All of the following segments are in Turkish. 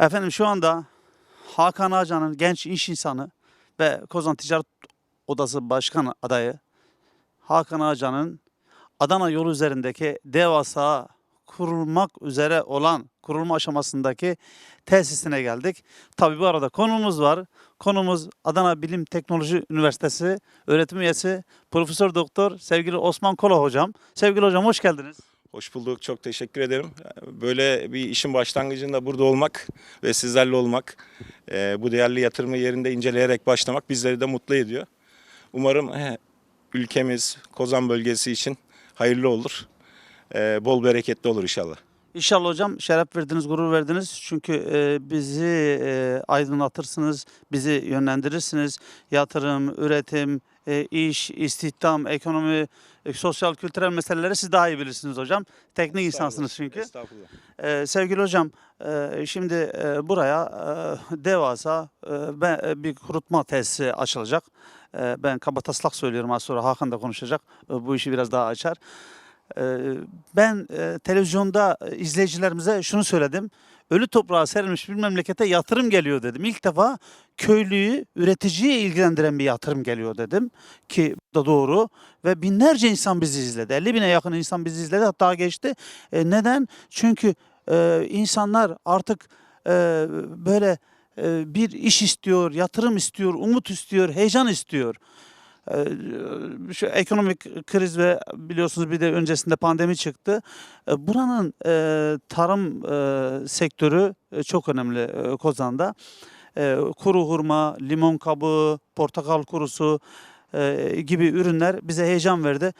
Efendim şu anda Hakan Ağcan'ın genç iş insanı ve Kozan Ticaret Odası Başkan adayı Hakan Ağcan'ın Adana yolu üzerindeki devasa kurulmak üzere olan kurulma aşamasındaki tesisine geldik. Tabii bu arada konumuz var. Konumuz Adana Bilim Teknoloji Üniversitesi öğretim üyesi Profesör Doktor sevgili Osman Kola hocam. Sevgili hocam hoş geldiniz. Hoş bulduk. Çok teşekkür ederim. Böyle bir işin başlangıcında burada olmak ve sizlerle olmak, e, bu değerli yatırımı yerinde inceleyerek başlamak bizleri de mutlu ediyor. Umarım ülkemiz, Kozan bölgesi için hayırlı olur. E, Bol bereketli olur inşallah. İnşallah hocam şeref verdiniz, gurur verdiniz. Çünkü e, bizi e, aydınlatırsınız, bizi yönlendirirsiniz. Yatırım, üretim, e, iş, istihdam, ekonomi, e, sosyal, kültürel meseleleri siz daha iyi bilirsiniz hocam. Teknik insansınız çünkü. Estağfurullah. E, sevgili hocam, e, şimdi e, buraya e, devasa e, be- e, bir kurutma tesisi açılacak. E, ben kaba taslak söylüyorum az sonra Hakan da konuşacak. E, bu işi biraz daha açar. E, ben e, televizyonda e, izleyicilerimize şunu söyledim. Ölü toprağa serilmiş bir memlekete yatırım geliyor dedim. İlk defa köylüyü, üreticiyi ilgilendiren bir yatırım geliyor dedim. Ki bu da doğru. Ve binlerce insan bizi izledi. 50 bine yakın insan bizi izledi. Hatta geçti. E, neden? Çünkü e, insanlar artık e, böyle e, bir iş istiyor, yatırım istiyor, umut istiyor, heyecan istiyor. Şu ekonomik kriz ve biliyorsunuz bir de öncesinde pandemi çıktı. Buranın tarım sektörü çok önemli Kozan'da. Kuru hurma, limon kabuğu, portakal kurusu gibi ürünler bize heyecan verdi.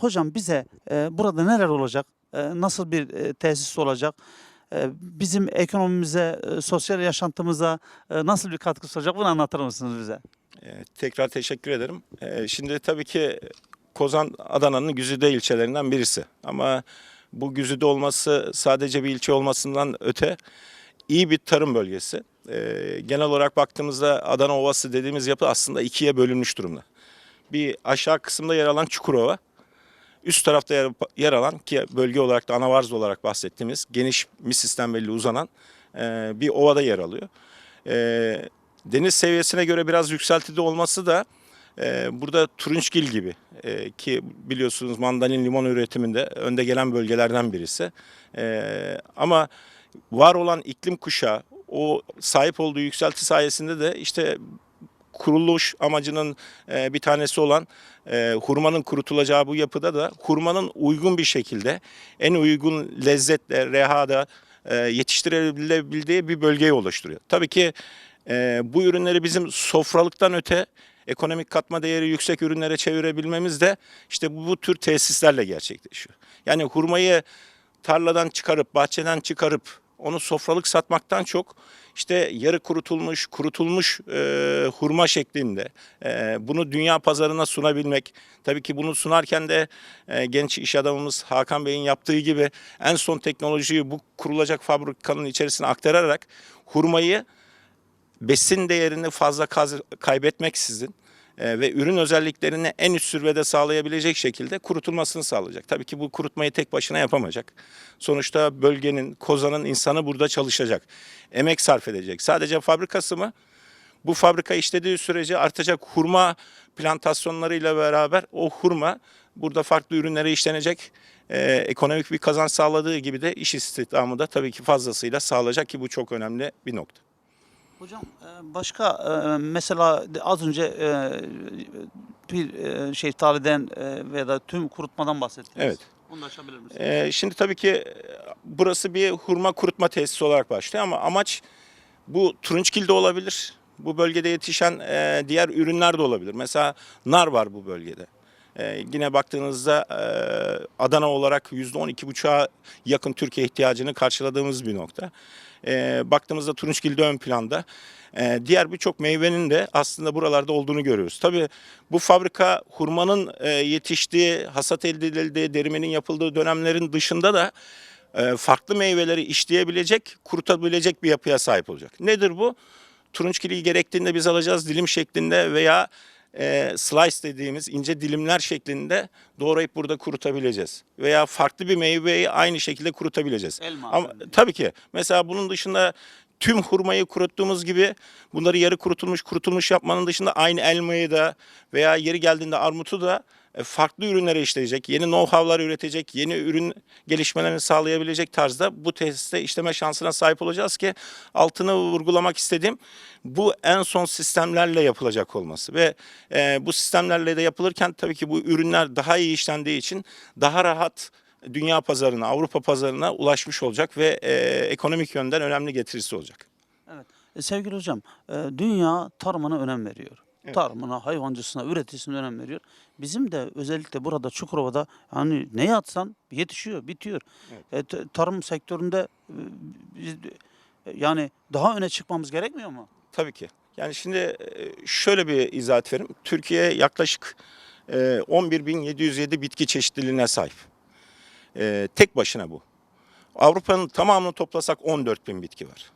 Hocam bize burada neler olacak? Nasıl bir tesis olacak? E, bizim ekonomimize, e, sosyal yaşantımıza e, nasıl bir katkısı olacak? Bunu anlatır mısınız bize? E, tekrar teşekkür ederim. E, şimdi tabii ki Kozan Adana'nın güzide ilçelerinden birisi. Ama bu güzide olması sadece bir ilçe olmasından öte iyi bir tarım bölgesi. Genel olarak baktığımızda Adana Ovası dediğimiz yapı aslında ikiye bölünmüş durumda. Bir aşağı kısımda yer alan Çukurova, üst tarafta yer, yer alan ki bölge olarak da Anavarz olarak bahsettiğimiz geniş misisten belli uzanan e, bir ovada yer alıyor. E, deniz seviyesine göre biraz yükseltide olması da e, burada Turunçgil gibi e, ki biliyorsunuz mandalin limon üretiminde önde gelen bölgelerden birisi. E, ama var olan iklim kuşağı o sahip olduğu yükselti sayesinde de işte kuruluş amacının e, bir tanesi olan e, hurmanın kurutulacağı bu yapıda da hurmanın uygun bir şekilde en uygun lezzetle, rehada e, yetiştirilebildiği bir bölgeyi oluşturuyor. Tabii ki bu ürünleri bizim sofralıktan öte ekonomik katma değeri yüksek ürünlere çevirebilmemiz de işte bu, bu tür tesislerle gerçekleşiyor. Yani hurmayı tarladan çıkarıp, bahçeden çıkarıp onu sofralık satmaktan çok işte yarı kurutulmuş, kurutulmuş e, hurma şeklinde e, bunu dünya pazarına sunabilmek. Tabii ki bunu sunarken de e, genç iş adamımız Hakan Bey'in yaptığı gibi en son teknolojiyi bu kurulacak fabrikanın içerisine aktararak hurmayı besin değerini fazla kaybetmeksizin ve ürün özelliklerini en üst sürvede sağlayabilecek şekilde kurutulmasını sağlayacak. Tabii ki bu kurutmayı tek başına yapamayacak. Sonuçta bölgenin, kozanın insanı burada çalışacak. Emek sarf edecek. Sadece fabrikası mı? Bu fabrika işlediği sürece artacak hurma plantasyonlarıyla beraber o hurma burada farklı ürünlere işlenecek. E, ekonomik bir kazanç sağladığı gibi de iş istihdamı da tabii ki fazlasıyla sağlayacak ki bu çok önemli bir nokta. Hocam e, başka e, mesela az önce e, bir şeftaliden e, veya da tüm kurutmadan bahsettiniz. Evet. Onu da açabilir misiniz? Ee, şimdi tabii ki burası bir hurma kurutma tesisi olarak başlıyor ama amaç bu turunçgil de olabilir. Bu bölgede yetişen diğer ürünler de olabilir. Mesela nar var bu bölgede. E, yine baktığınızda e, Adana olarak %12,5'a yakın Türkiye ihtiyacını karşıladığımız bir nokta. E, baktığımızda turunçgil de ön planda. E, diğer birçok meyvenin de aslında buralarda olduğunu görüyoruz. Tabii bu fabrika hurmanın e, yetiştiği, hasat elde edildiği, derimenin yapıldığı dönemlerin dışında da e, farklı meyveleri işleyebilecek, kurutabilecek bir yapıya sahip olacak. Nedir bu? Turunçgiliyi gerektiğinde biz alacağız dilim şeklinde veya e, slice dediğimiz ince dilimler şeklinde doğrayıp burada kurutabileceğiz. Veya farklı bir meyveyi aynı şekilde kurutabileceğiz. Elma Ama tabii ki mesela bunun dışında tüm hurmayı kuruttuğumuz gibi bunları yarı kurutulmuş kurutulmuş yapmanın dışında aynı elmayı da veya yeri geldiğinde armutu da farklı ürünlere işleyecek, yeni know-how'lar üretecek, yeni ürün gelişmelerini sağlayabilecek tarzda bu tesiste işleme şansına sahip olacağız ki altını vurgulamak istediğim bu en son sistemlerle yapılacak olması ve e, bu sistemlerle de yapılırken tabii ki bu ürünler daha iyi işlendiği için daha rahat dünya pazarına, Avrupa pazarına ulaşmış olacak ve e, ekonomik yönden önemli getirisi olacak. Evet. E, sevgili hocam, e, dünya tarımına önem veriyor. Evet. Tarımına, hayvancısına, üreticisine önem veriyor. Bizim de özellikle burada Çukurova'da hani ne yatsan yetişiyor, bitiyor. E, t- tarım sektöründe e, e, yani daha öne çıkmamız gerekmiyor mu? Tabii ki. Yani şimdi e, şöyle bir izahat vereyim. Türkiye yaklaşık e, 11.707 bitki çeşitliliğine sahip. E, Tek başına bu. Avrupa'nın tamamını toplasak 14.000 bitki var.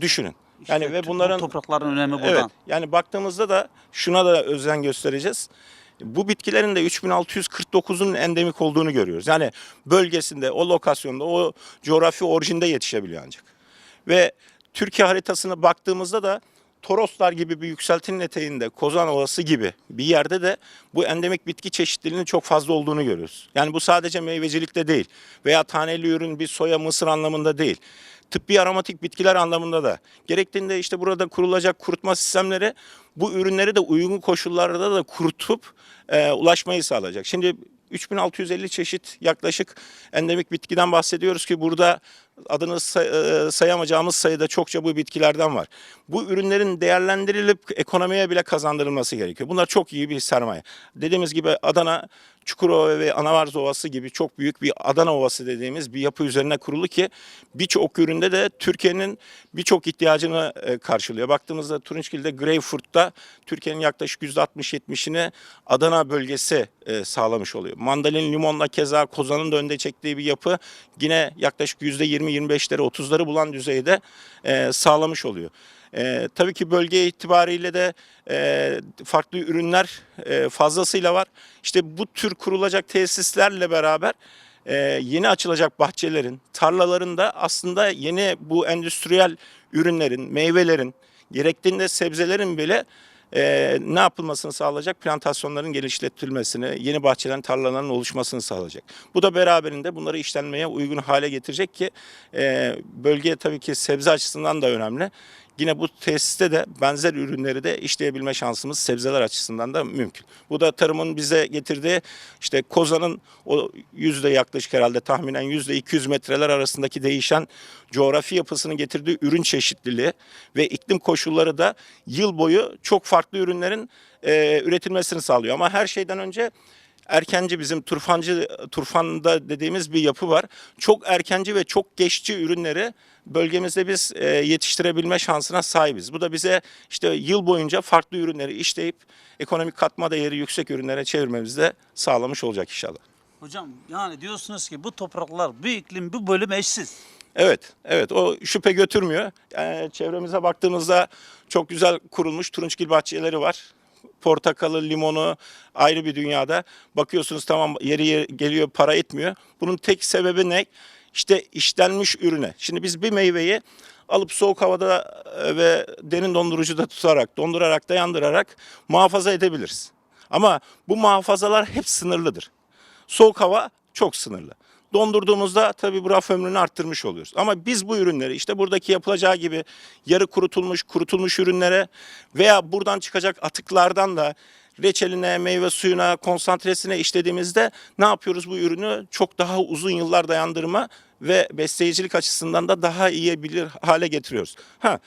Düşünün. Yani İşte ve bu bunların toprakların önemi buradan. Evet. Yani baktığımızda da şuna da özen göstereceğiz. Bu bitkilerin de 3649'un endemik olduğunu görüyoruz. Yani bölgesinde, o lokasyonda, o coğrafi orijinde yetişebiliyor ancak. Ve Türkiye haritasına baktığımızda da Toroslar gibi bir yükseltinin eteğinde, Kozan Ovası gibi bir yerde de bu endemik bitki çeşitliliğinin çok fazla olduğunu görüyoruz. Yani bu sadece meyvecilikte değil veya taneli ürün bir soya mısır anlamında değil. Tıbbi aromatik bitkiler anlamında da. Gerektiğinde işte burada kurulacak kurutma sistemleri bu ürünleri de uygun koşullarda da kurutup e, ulaşmayı sağlayacak. Şimdi 3650 çeşit yaklaşık endemik bitkiden bahsediyoruz ki burada adını say- e, sayamayacağımız sayıda çokça bu bitkilerden var. Bu ürünlerin değerlendirilip ekonomiye bile kazandırılması gerekiyor. Bunlar çok iyi bir sermaye. Dediğimiz gibi Adana, Çukurova ve Anavarz Ovası gibi çok büyük bir Adana Ovası dediğimiz bir yapı üzerine kurulu ki birçok üründe de Türkiye'nin birçok ihtiyacını e, karşılıyor. Baktığımızda Turunçgil'de Greyfurt'ta Türkiye'nin yaklaşık %60-70'ini Adana bölgesi e, sağlamış oluyor. Mandalin limonla keza Kozan'ın da önde çektiği bir yapı yine yaklaşık %20-25'leri 30'ları bulan düzeyde e, sağlamış oluyor. E, tabii ki bölge itibariyle de e, farklı ürünler e, fazlasıyla var. İşte bu tür kurulacak tesislerle beraber e, yeni açılacak bahçelerin, tarlaların da aslında yeni bu endüstriyel ürünlerin, meyvelerin, gerektiğinde sebzelerin bile e, ne yapılmasını sağlayacak? Plantasyonların geliştirilmesini, yeni bahçelerin, tarlaların oluşmasını sağlayacak. Bu da beraberinde bunları işlenmeye uygun hale getirecek ki e, bölge tabii ki sebze açısından da önemli. Yine bu tesiste de benzer ürünleri de işleyebilme şansımız sebzeler açısından da mümkün. Bu da tarımın bize getirdiği işte kozanın o yüzde yaklaşık herhalde tahminen yüzde 200 metreler arasındaki değişen coğrafi yapısının getirdiği ürün çeşitliliği ve iklim koşulları da yıl boyu çok farklı ürünlerin e, üretilmesini sağlıyor. Ama her şeyden önce erkenci bizim turfancı turfanda dediğimiz bir yapı var. Çok erkenci ve çok geççi ürünleri bölgemizde biz e, yetiştirebilme şansına sahibiz. Bu da bize işte yıl boyunca farklı ürünleri işleyip ekonomik katma değeri yüksek ürünlere çevirmemizi de sağlamış olacak inşallah. Hocam yani diyorsunuz ki bu topraklar, bu iklim, bu bölüm eşsiz. Evet, evet o şüphe götürmüyor. Yani çevremize baktığımızda çok güzel kurulmuş turunçgil bahçeleri var. Portakalı, limonu ayrı bir dünyada. Bakıyorsunuz tamam yeri yer- geliyor para etmiyor. Bunun tek sebebi ne? İşte işlenmiş ürüne. Şimdi biz bir meyveyi alıp soğuk havada e, ve derin dondurucuda tutarak, dondurarak, dayandırarak muhafaza edebiliriz. Ama bu muhafazalar hep sınırlıdır. Soğuk hava çok sınırlı. Dondurduğumuzda tabii bu raf ömrünü arttırmış oluyoruz. Ama biz bu ürünleri işte buradaki yapılacağı gibi yarı kurutulmuş, kurutulmuş ürünlere veya buradan çıkacak atıklardan da reçeline, meyve suyuna, konsantresine işlediğimizde ne yapıyoruz bu ürünü çok daha uzun yıllar dayandırma ve besleyicilik açısından da daha iyi bilir hale getiriyoruz. Ha,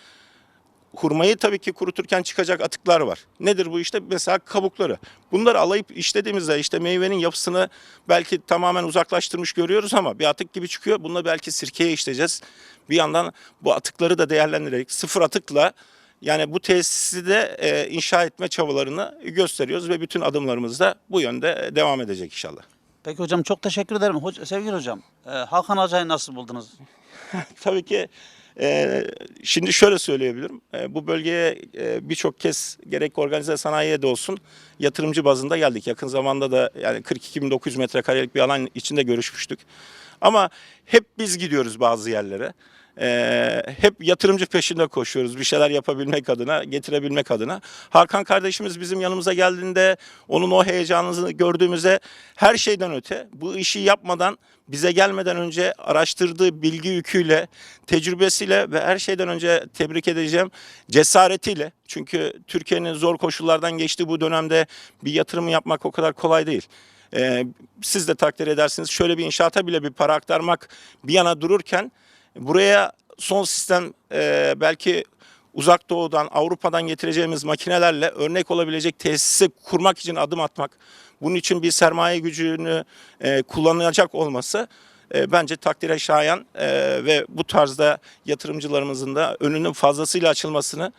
Hurmayı tabii ki kuruturken çıkacak atıklar var. Nedir bu işte? Mesela kabukları. Bunları alayıp işlediğimizde işte meyvenin yapısını belki tamamen uzaklaştırmış görüyoruz ama bir atık gibi çıkıyor. Bununla belki sirkeye işleyeceğiz. Bir yandan bu atıkları da değerlendirerek sıfır atıkla yani bu tesisi de e, inşa etme çabalarını gösteriyoruz ve bütün adımlarımız da bu yönde devam edecek inşallah. Peki hocam çok teşekkür ederim. Hoca, sevgili hocam, e, Hakan Hoca'yı nasıl buldunuz? Tabii ki e, şimdi şöyle söyleyebilirim. E, bu bölgeye e, birçok kez gerek organize sanayiye de olsun yatırımcı bazında geldik. Yakın zamanda da yani 42.900 metrekarelik bir alan içinde görüşmüştük. Ama hep biz gidiyoruz bazı yerlere. Ee, hep yatırımcı peşinde koşuyoruz bir şeyler yapabilmek adına, getirebilmek adına. Hakan kardeşimiz bizim yanımıza geldiğinde onun o heyecanını gördüğümüzde her şeyden öte bu işi yapmadan bize gelmeden önce araştırdığı bilgi yüküyle, tecrübesiyle ve her şeyden önce tebrik edeceğim cesaretiyle. Çünkü Türkiye'nin zor koşullardan geçtiği bu dönemde bir yatırım yapmak o kadar kolay değil. Ee, siz de takdir edersiniz. Şöyle bir inşaata bile bir para aktarmak bir yana dururken buraya son sistem e, belki uzak doğudan Avrupa'dan getireceğimiz makinelerle örnek olabilecek tesisi kurmak için adım atmak. Bunun için bir sermaye gücünü e, kullanılacak olması e, bence takdire şayan e, ve bu tarzda yatırımcılarımızın da önünün fazlasıyla açılmasını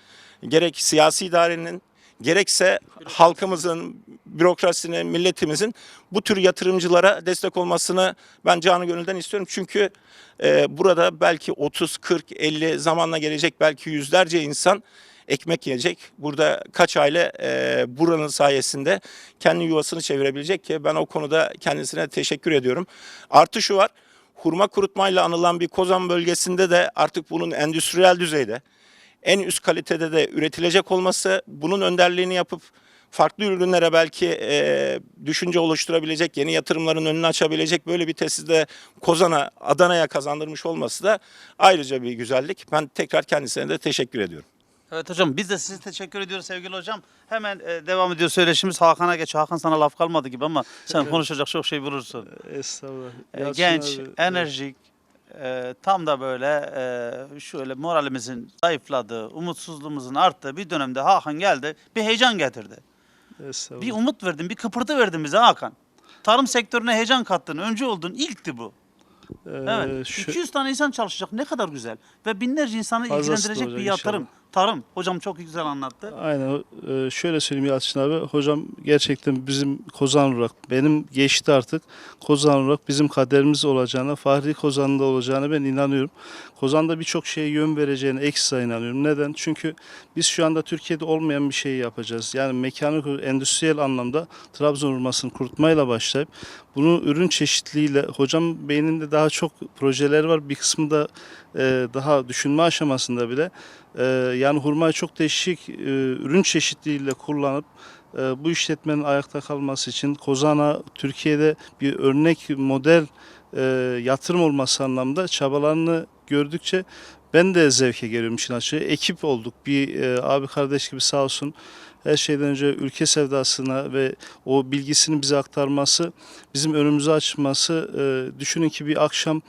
gerek siyasi idarenin gerekse halkımızın, bürokrasinin, milletimizin bu tür yatırımcılara destek olmasını ben canı gönülden istiyorum. Çünkü e, burada belki 30, 40, 50 zamanla gelecek belki yüzlerce insan ekmek yiyecek. Burada kaç aile e, buranın sayesinde kendi yuvasını çevirebilecek ki ben o konuda kendisine teşekkür ediyorum. Artı şu var, hurma kurutmayla anılan bir Kozan bölgesinde de artık bunun endüstriyel düzeyde en üst kalitede de üretilecek olması, bunun önderliğini yapıp farklı ürünlere belki e, düşünce oluşturabilecek, yeni yatırımların önünü açabilecek böyle bir tesis de Kozan'a, Adana'ya kazandırmış olması da ayrıca bir güzellik. Ben tekrar kendisine de teşekkür ediyorum. Evet hocam biz de size teşekkür ediyoruz sevgili hocam. Hemen e, devam ediyor söyleşimiz Hakan'a geç. Hakan sana laf kalmadı gibi ama sen konuşacak çok şey bulursun. Estağfurullah. E, genç, abi, enerjik, e, tam da böyle e, şöyle moralimizin zayıfladığı, umutsuzluğumuzun arttığı bir dönemde Hakan geldi. Bir heyecan getirdi. Bir umut verdin, bir kıpırtı verdin bize Hakan. Tarım sektörüne heyecan kattın, öncü oldun, ilkti bu. Ee, Evet. şu- 200 tane insan çalışacak ne kadar güzel. Ve binlerce insanı Fazlası da ilgilendirecek bir yatırım. inşallah. Tarım. Hocam çok güzel anlattı. Aynen. Ee, şöyle söyleyeyim Yalçın abi. Hocam gerçekten bizim Kozan olarak benim geçti artık. Kozan olarak bizim kaderimiz olacağına, Fahri Kozan'da olacağına ben inanıyorum. Kozan'da birçok şeye yön vereceğine ekstra inanıyorum. Neden? Çünkü biz şu anda Türkiye'de olmayan bir şey yapacağız. Yani mekanik, endüstriyel anlamda Trabzon hurmasını kurutmayla başlayıp bunu ürün çeşitliliğiyle hocam beyninde daha çok projeler var. Bir kısmı da e, daha düşünme aşamasında bile. E, yani hurmayı çok değişik e, ürün çeşitliliğiyle kullanıp e, bu işletmenin ayakta kalması için Kozan'a Türkiye'de bir örnek model e, yatırım olması anlamda çabalarını gördükçe ben de zevke geliyorum işin açığı. Ekip olduk. Bir e, abi kardeş gibi sağ olsun her şeyden önce ülke sevdasına ve o bilgisini bize aktarması, bizim önümüzü açması. E, düşünün ki bir akşam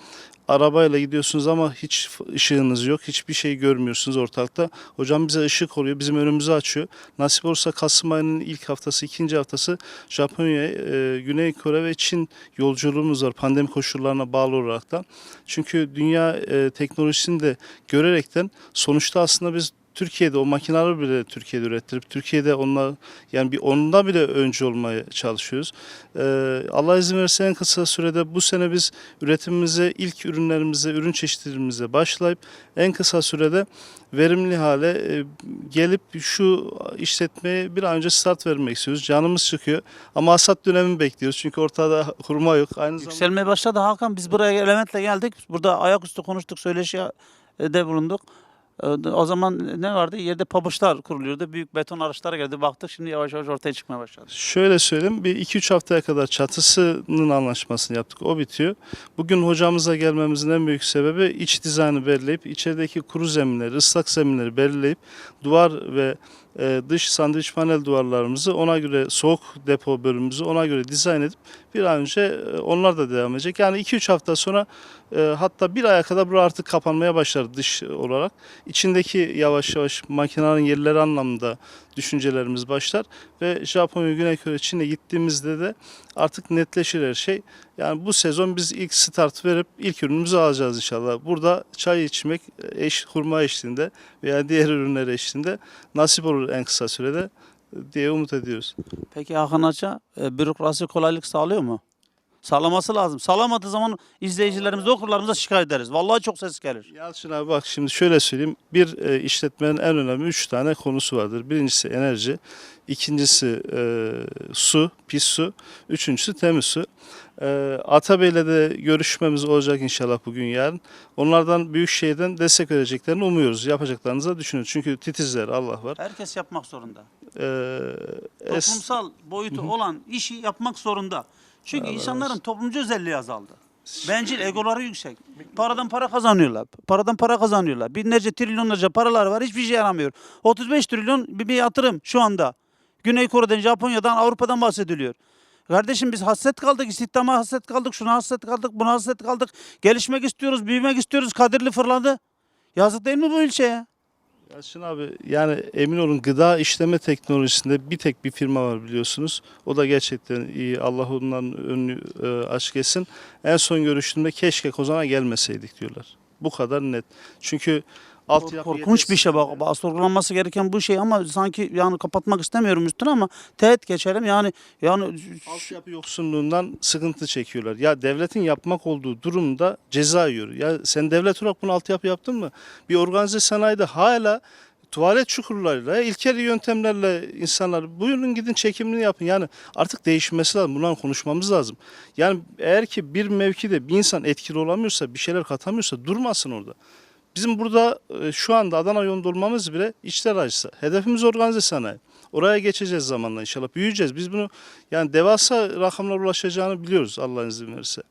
arabayla gidiyorsunuz ama hiç ışığınız yok. Hiçbir şey görmüyorsunuz ortalıkta. Hocam bize ışık oluyor. Bizim önümüzü açıyor. Nasip olursa Kasım ayının ilk haftası, ikinci haftası Japonya, e, Güney Kore ve Çin yolculuğumuz var. Pandemi koşullarına bağlı olarak da. Çünkü dünya e, teknolojisini de görerekten sonuçta aslında biz Türkiye'de o makineleri bile Türkiye'de ürettirip Türkiye'de onlar yani bir onda bile önce olmaya çalışıyoruz. Ee, Allah izin verirse en kısa sürede bu sene biz üretimimize ilk ürünlerimize, ürün çeşitlerimize başlayıp en kısa sürede verimli hale e, gelip şu işletmeye bir an önce start vermek istiyoruz. Canımız çıkıyor ama hasat dönemi bekliyoruz çünkü ortada hurma yok. Aynı Yükselmeye başladı Hakan. Biz buraya elementle geldik. Burada ayaküstü konuştuk, söyleşi de bulunduk. E, O zaman ne vardı? Yerde pabuçlar kuruluyordu. Büyük beton araçlar geldi. Baktık şimdi yavaş yavaş ortaya çıkmaya başladı. Şöyle söyleyeyim bir 2-3 haftaya kadar çatısının anlaşmasını yaptık o bitiyor. Bugün hocamıza gelmemizin en büyük sebebi iç dizaynı belirleyip içerideki kuru zeminleri, ıslak zeminleri belirleyip duvar ve e, dış sandviç panel duvarlarımızı ona göre soğuk depo bölümümüzü ona göre dizayn edip bir an önce e, onlar da devam edecek. Yani 2-3 hafta sonra e, hatta bir aya kadar bura artık kapanmaya başlar dış olarak. İçindeki yavaş yavaş makinenin yerleri anlamında düşüncelerimiz başlar ve Japonya, Güney Kore, Çin'e gittiğimizde de artık netleşir her şey. Yani bu sezon biz ilk start verip ilk ürünümüzü alacağız inşallah. Burada çay içmek eş, hurma eşliğinde veya diğer ürünler eşliğinde nasip olur en kısa sürede diye umut ediyoruz. Peki Hakan Hoca e, bürokrasi kolaylık sağlıyor mu? Sağlaması lazım. Sağlamadığı zaman izleyicilerimiz, okurlarımıza şikayet ederiz. Vallahi çok ses gelir. Yalçın abi bak şimdi şöyle söyleyeyim. Bir e, işletmenin en önemli üç tane konusu vardır. Birincisi enerji, ikincisi e, su, pis su, üçüncüsü temiz su. Ee, Atabey'le de görüşmemiz olacak inşallah bugün yarın. Onlardan Büyükşehir'den destek vereceklerini umuyoruz. Yapacaklarınızı düşünüyoruz. Çünkü titizler Allah var. Herkes yapmak zorunda. Ee, es- Toplumsal boyutu olan işi yapmak zorunda. Çünkü insanların toplumcu özelliği azaldı. Bencil, egoları yüksek. Paradan para kazanıyorlar. Paradan para kazanıyorlar. Binlerce, trilyonlarca paralar var. Hiçbir şey yaramıyor. 35 trilyon bir, bir yatırım şu anda. Güney Kore'den, Japonya'dan, Avrupa'dan bahsediliyor. Kardeşim biz hasret kaldık, istihdama hasret kaldık, şuna hasret kaldık, buna hasret kaldık. Gelişmek istiyoruz, büyümek istiyoruz. Kadirli fırladı. Yazık değil mi bu ilçeye? Yalçın abi yani emin olun gıda işleme teknolojisinde bir tek bir firma var biliyorsunuz. O da gerçekten iyi. Allah ondan önünü e, açık etsin. En son görüştüğümde keşke Kozan'a gelmeseydik diyorlar. Bu kadar net. Çünkü altyapı Korkunç bir şey bak. bak, Sorgulanması gereken bu şey ama sanki yani kapatmak istemiyorum üstüne ama teğet geçelim. Yani yani Altyapı yoksunluğundan sıkıntı çekiyorlar. Ya devletin yapmak olduğu durumda ceza yiyor. Ya sen devlet olarak bunu altyapı yaptın mı? Bir organize sanayide hala tuvalet çukurlarıyla, ilkel yöntemlerle insanlar buyurun gidin çekimini yapın. Yani artık değişmesi lazım. Bundan konuşmamız lazım. Yani eğer ki bir mevkide bir insan etkili olamıyorsa, bir şeyler katamıyorsa durmasın orada. Bizim burada e, şu anda Adana yolunda olmamız bile içler acısı. Hedefimiz organize sanayi. Oraya geçeceğiz zamanla inşallah. Büyüyeceğiz. Biz bunu yani devasa rakamlara ulaşacağını biliyoruz Allah'ın izin verirse.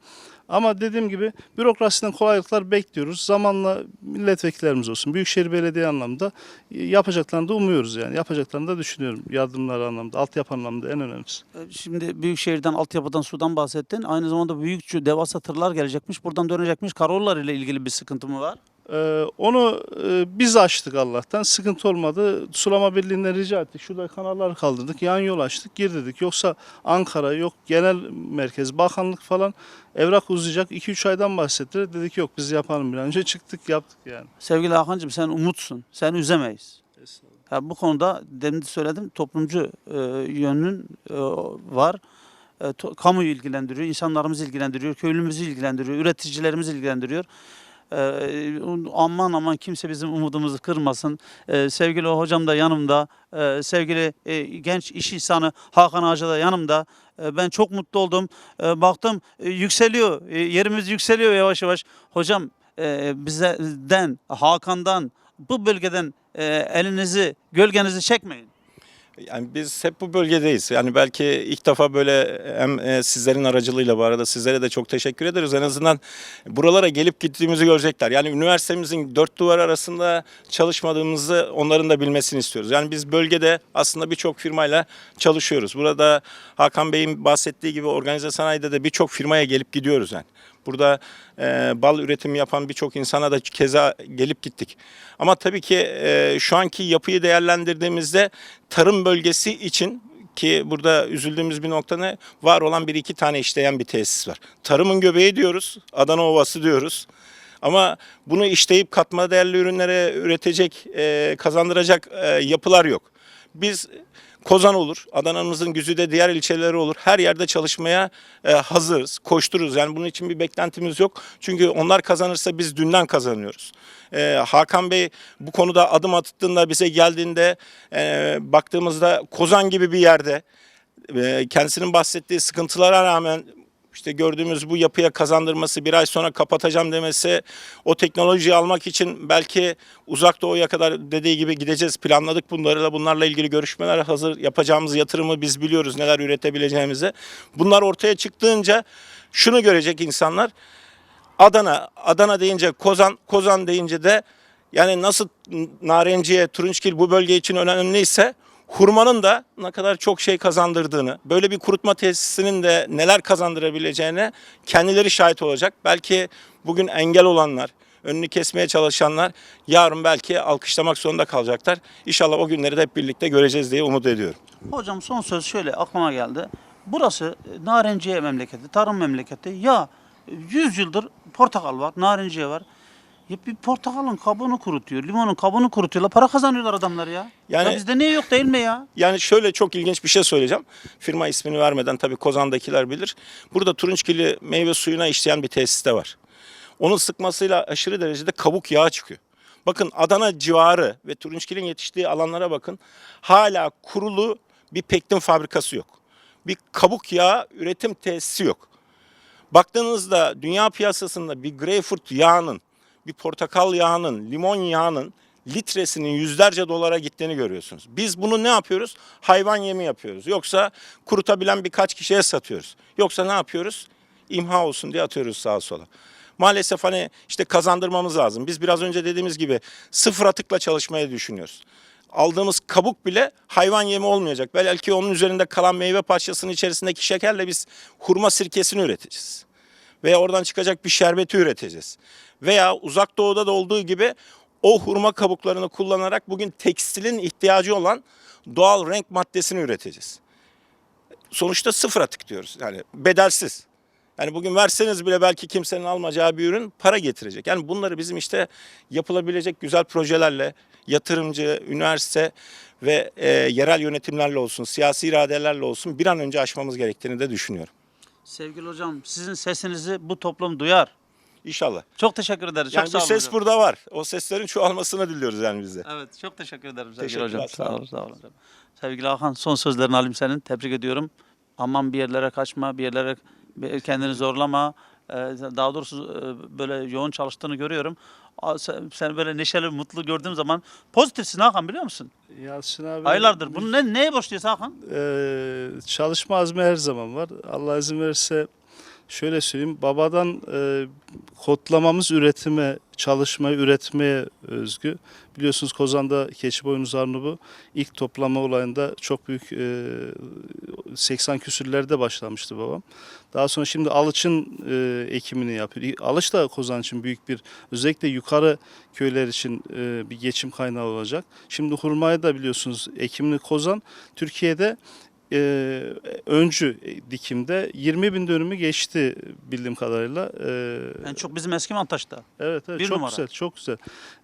Ama dediğim gibi bürokrasiden kolaylıklar bekliyoruz. Zamanla milletvekillerimiz olsun, Büyükşehir Belediye anlamda e, yapacaklarını da umuyoruz yani. Yapacaklarını da düşünüyorum yardımlar anlamda, altyapı anlamda en önemlisi. E, Şimdi Büyükşehir'den, altyapıdan, sudan bahsettin. Aynı zamanda büyük devasa tırlar gelecekmiş. Buradan dönecekmiş. Karayolları ile ilgili bir sıkıntı mı var? Ee, onu e, biz açtık Allah'tan. Sıkıntı olmadı. Sulama Birliği'nden rica ettik. Şurada kanalları kaldırdık. Yan yol açtık. Gir dedik. Yoksa Ankara yok genel merkez, bakanlık falan evrak uzayacak. 2-3 aydan bahsettiler. Dedik yok biz yapalım bir an önce. Çıktık yaptık yani. Sevgili Hakan'cığım sen umutsun. Sen üzemeyiz. Ya bu konuda demin de söyledim toplumcu e, yönün e, var. E, kamuyu ilgilendiriyor, insanlarımızı ilgilendiriyor, köylümüzü ilgilendiriyor, üreticilerimizi ilgilendiriyor. E, aman aman kimse bizim umudumuzu kırmasın. E, sevgili hocam da yanımda, e, sevgili e, genç iş insanı Hakan Ağacı da yanımda. Ben çok mutlu oldum. Baktım e, yükseliyor, e, yerimiz yükseliyor yavaş yavaş. Hocam e, bizden, Hakan'dan, bu bölgeden elinizi, gölgenizi çekmeyin. Yani biz hep bu bölgedeyiz. Yani belki ilk defa böyle hem e, sizlerin aracılığıyla bu arada sizlere de çok teşekkür ederiz. En azından buralara gelip gittiğimizi görecekler. Yani üniversitemizin dört duvar arasında çalışmadığımızı onların da bilmesini istiyoruz. Yani biz bölgede aslında birçok firmayla çalışıyoruz. Burada Hakan Bey'in bahsettiği gibi organize sanayide de birçok firmaya gelip gidiyoruz yani. Burada e, bal üretimi yapan birçok insana da keza gelip gittik. Ama tabii ki e, şu anki yapıyı değerlendirdiğimizde tarım bölgesi için ki burada üzüldüğümüz bir nokta ne? Var olan bir iki tane işleyen bir tesis var. Tarımın göbeği diyoruz, Adana Ovası diyoruz. Ama bunu işleyip katma değerli ürünlere üretecek, e, kazandıracak e, yapılar yok. Biz Kozan olur, Adana'mızın güzide diğer ilçeleri olur. Her yerde çalışmaya e, hazırız, koştururuz. Yani bunun için bir beklentimiz yok. Çünkü onlar kazanırsa biz dünden kazanıyoruz. E, Hakan Bey bu konuda adım attığında bize geldiğinde e, baktığımızda Kozan gibi bir yerde e, kendisinin bahsettiği sıkıntılara rağmen işte gördüğümüz bu yapıya kazandırması bir ay sonra kapatacağım demesi o teknolojiyi almak için belki uzak doğuya kadar dediği gibi gideceğiz planladık bunları bunlarla ilgili görüşmeler hazır yapacağımız yatırımı biz biliyoruz neler üretebileceğimizi. Bunlar ortaya çıktığınca şunu görecek insanlar Adana, Adana deyince Kozan, Kozan deyince de yani nasıl narenciye, turunçgil bu bölge için önemliyse hurmanın da ne kadar çok şey kazandırdığını, böyle bir kurutma tesisinin de neler kazandırabileceğine kendileri şahit olacak. Belki bugün engel olanlar, önünü kesmeye çalışanlar yarın belki alkışlamak zorunda kalacaklar. İnşallah o günleri de hep birlikte göreceğiz diye umut ediyorum. Hocam son söz şöyle aklıma geldi. Burası narenciye memleketi, tarım memleketi. Ya e, 100 yıldır portakal var, narenciye var. Ya bir portakalın kabuğunu kurutuyor, limonun kabuğunu kurutuyorlar. Para kazanıyorlar adamlar ya. Yani- ya bizde niye yok değil mi ya? Yani şöyle çok ilginç bir şey söyleyeceğim. Firma ismini vermeden tabii Kozan'dakiler bilir. Burada turunçgili meyve suyuna işleyen bir tesis de var. Onun sıkmasıyla aşırı derecede kabuk yağı çıkıyor. Bakın Adana civarı ve turunçgilin yetiştiği alanlara bakın. Hala kurulu bir pektin fabrikası yok. Bir kabuk yağı üretim tesisi yok. Baktığınızda dünya piyasasında bir greyfurt yağının, bir portakal yağının, limon yağının litresinin yüzlerce dolara gittiğini görüyorsunuz. Biz bunu ne yapıyoruz? Hayvan yemi yapıyoruz. Yoksa kurutabilen birkaç kişiye satıyoruz. Yoksa ne yapıyoruz? İmha olsun diye atıyoruz sağa sola. Maalesef hani işte kazandırmamız lazım. Biz biraz önce dediğimiz gibi sıfır atıkla çalışmayı düşünüyoruz. Aldığımız kabuk bile hayvan yemi olmayacak. Belki onun üzerinde kalan meyve parçasının içerisindeki şekerle biz hurma sirkesini üreteceğiz. Veya oradan çıkacak bir şerbeti üreteceğiz. Veya uzak doğuda da olduğu gibi o hurma kabuklarını kullanarak bugün tekstilin ihtiyacı olan doğal renk maddesini üreteceğiz. Sonuçta sıfır atık diyoruz. Yani bedelsiz. Yani bugün verseniz bile belki kimsenin almayacağı bir ürün para getirecek. Yani bunları bizim işte yapılabilecek güzel projelerle yatırımcı, üniversite ve e, yerel yönetimlerle olsun, siyasi iradelerle olsun bir an önce aşmamız gerektiğini de düşünüyorum. Sevgili hocam sizin sesinizi bu toplum duyar. İnşallah. Çok teşekkür ederiz. Yani çok sağ olun ses hocam. burada var. O seslerin çoğalmasını diliyoruz yani biz de. Evet çok teşekkür ederim sevgili hocam. sağ olun. sağ olun. hocam. Sevgili Hakan son sözlerini alayım senin. Tebrik ediyorum. Aman bir yerlere kaçma, bir yerlere kendini zorlama. Ee, Daha doğrusu e, böyle yoğun çalıştığını görüyorum. Sen- böyle neşeli, mutlu gördüğüm zaman pozitifsin Hakan biliyor musun? Yalçın abi. Aylardır. Bunu ne, neye borçluyuz Hakan? Ee, çalışma azmi her zaman var. Allah izin verirse şöyle söyleyeyim. Babadan e, kodlamamız üretime, çalışmaya, üretmeye özgü. Biliyorsunuz Kozan'da keçi boynuz arnubu ilk toplama olayında çok büyük e, 80 küsürlerde başlamıştı babam. Daha sonra şimdi alıçın e, ekimini yapıyor. Alış da Kozan için büyük bir özellikle yukarı köyler için e, bir geçim kaynağı olacak. Şimdi hurmayı da biliyorsunuz ekimini Kozan Türkiye'de e, öncü dikimde 20 bin dönümü geçti bildiğim kadarıyla. E, En çok bizim eski Mantaş'ta. evet, evet bir çok numara. güzel, çok güzel.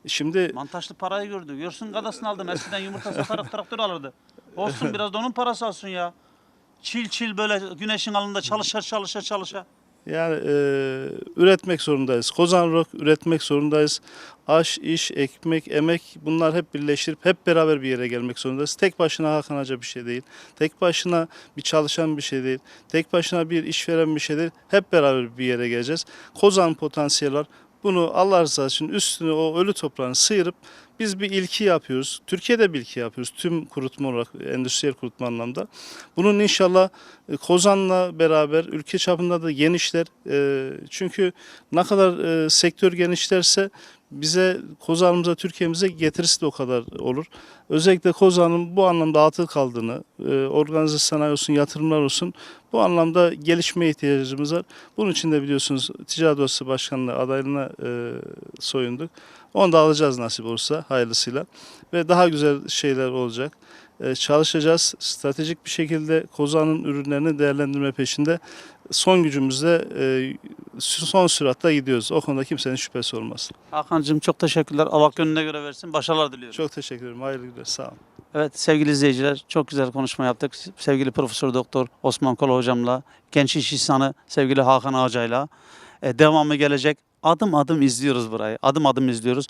Şimdi Mantaşlı parayı gördü. Görsün gadasını aldım. Eskiden yumurta satarak traktör alırdı. Olsun biraz da onun parası alsın ya. Çil çil böyle güneşin alnında çalışa çalışa çalışa. Yani e, üretmek zorundayız. Kozan Rock üretmek zorundayız. Aş, iş, ekmek, emek bunlar hep birleştirip hep beraber bir yere gelmek zorundayız. Tek başına Hakan Hoca bir şey değil. Tek başına bir çalışan bir şey değil. Tek başına bir işveren bir şey değil. Hep beraber bir yere geleceğiz. Kozan potansiyeli var. Bunu Allah rızası için üstüne o ölü toprağını sıyırıp biz bir ilki yapıyoruz. Türkiye'de bir ilki yapıyoruz. Tüm kurutma olarak, endüstriyel kurutma anlamda. Bunun inşallah e, Kozan'la beraber ülke çapında da genişler. E, Çünkü ne kadar e, sektör genişlerse bize Kozan'ımıza, Türkiye'mize getirisi de o kadar olur. Özellikle Kozan'ın bu anlamda atıl kaldığını, e, organize sanayi olsun, yatırımlar olsun bu anlamda gelişmeye ihtiyacımız var. Bunun için de biliyorsunuz Ticaret Odası Başkanlığı adaylığına e, soyunduk. Onu da alacağız nasip olursa hayırlısıyla. Ve daha güzel şeyler olacak. E, çalışacağız. Stratejik bir şekilde Kozan'ın ürünlerini değerlendirme peşinde son gücümüzle son süratle gidiyoruz. O konuda kimsenin şüphesi olmasın. Hakan'cığım çok teşekkürler. Allah gönlüne göre versin. Başarılar diliyorum. Çok teşekkür ederim. Hayırlı günler. Sağ olun. Evet sevgili izleyiciler çok güzel konuşma yaptık. Sevgili Profesör Doktor Osman Kola hocamla, genç iş insanı sevgili Hakan Ağacay'la e, devamı gelecek. Adım adım izliyoruz burayı. Adım adım izliyoruz.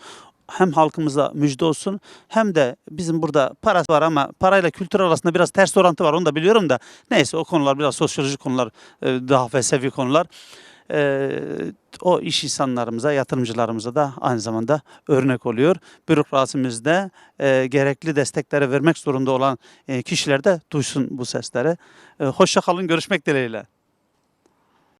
Hem halkımıza müjde olsun hem de bizim burada para var ama parayla kültür arasında biraz ters orantı var onu da biliyorum da neyse o konular biraz sosyolojik konular e, daha felsefi konular. E, o iş insanlarımıza, yatırımcılarımıza da aynı zamanda örnek oluyor. Bürokrasimizde e, gerekli destekleri vermek zorunda olan e, kişiler de duysun bu sesleri. E, hoşça kalın, görüşmek dileğiyle.